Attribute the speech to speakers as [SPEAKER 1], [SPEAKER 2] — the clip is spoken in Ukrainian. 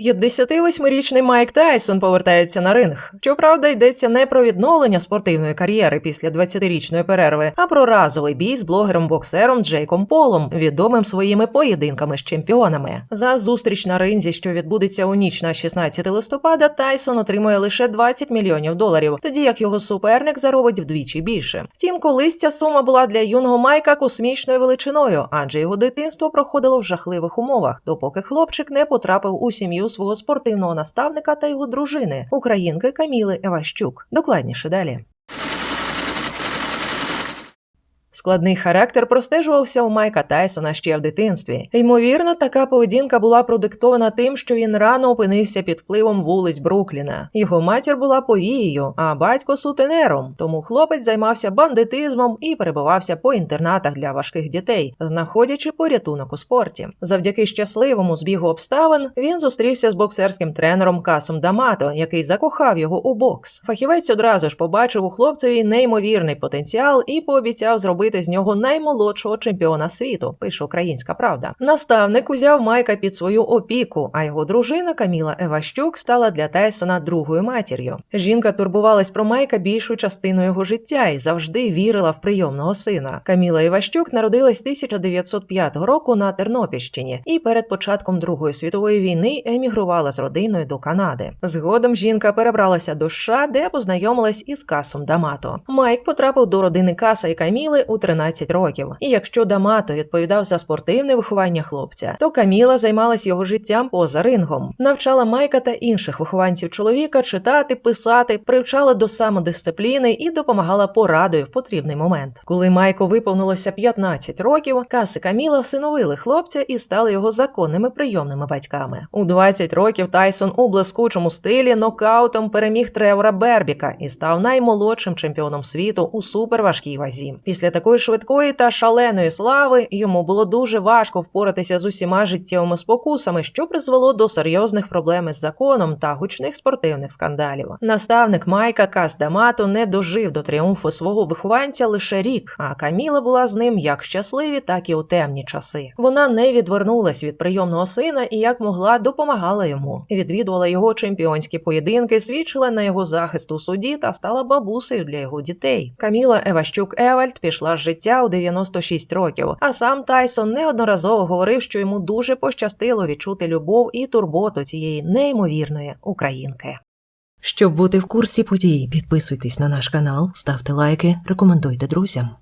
[SPEAKER 1] 58-річний Майк Тайсон повертається на ринг. Щоправда, йдеться не про відновлення спортивної кар'єри після 20-річної перерви, а про разовий бій з блогером-боксером Джейком Полом, відомим своїми поєдинками з чемпіонами. За зустріч на ринзі, що відбудеться у ніч на 16 листопада, Тайсон отримує лише 20 мільйонів доларів, тоді як його суперник заробить вдвічі більше. Втім, колись ця сума була для юного Майка космічною величиною, адже його дитинство проходило в жахливих умовах, допоки хлопчик не потрапив у сім'ю свого спортивного наставника та його дружини, українки Каміли Еващук. Докладніше далі. Складний характер простежувався у Майка Тайсона ще в дитинстві. Ймовірно, така поведінка була продиктована тим, що він рано опинився під впливом вулиць Брукліна. Його матір була повією, а батько сутенером. Тому хлопець займався бандитизмом і перебувався по інтернатах для важких дітей, знаходячи порятунок у спорті. Завдяки щасливому збігу обставин він зустрівся з боксерським тренером Касом Дамато, який закохав його у бокс. Фахівець одразу ж побачив у хлопцеві неймовірний потенціал і пообіцяв зробити з нього наймолодшого чемпіона світу. Пише Українська Правда. Наставник узяв Майка під свою опіку, а його дружина Каміла Еващук стала для Тайсона другою матір'ю. Жінка турбувалась про Майка більшу частину його життя і завжди вірила в прийомного сина. Каміла Іващук народилась 1905 року на Тернопільщині і перед початком Другої світової війни емігрувала з родиною до Канади. Згодом жінка перебралася до США, де познайомилась із Касом Дамато. Майк потрапив до родини Каса і Каміли у 13 років. І якщо Дамато відповідав за спортивне виховання хлопця, то Каміла займалась його життям поза рингом, навчала Майка та інших вихованців чоловіка читати, писати, привчала до самодисципліни і допомагала порадою в потрібний момент. Коли Майку виповнилося 15 років, Кас і Каміла всиновили хлопця і стали його законними прийомними батьками. У 20 років Тайсон у блискучому стилі нокаутом переміг Тревора Бербіка і став наймолодшим чемпіоном світу у суперважкій вазі. Після такої швидкої та шаленої слави йому було дуже важко впоратися з усіма життєвими спокусами, що призвело до серйозних проблем із законом та гучних спортивних скандалів. Наставник Майка Кас Дамато не дожив до тріумфу свого вихованця лише рік, а Каміла була з ним як щасливі, так і у темні часи. Вона не відвернулась від прийомного сина і як могла допомагала йому. Відвідувала його чемпіонські поєдинки, свідчила на його захист у суді та стала бабусею для його дітей. Каміла Еващук Евальд пішла з життя у 96 років. А сам Тайсон неодноразово говорив, що йому дуже пощастило відчути любов і турботу цієї неймовірної українки.
[SPEAKER 2] Щоб бути в курсі подій, підписуйтесь на наш канал, ставте лайки, рекомендуйте друзям.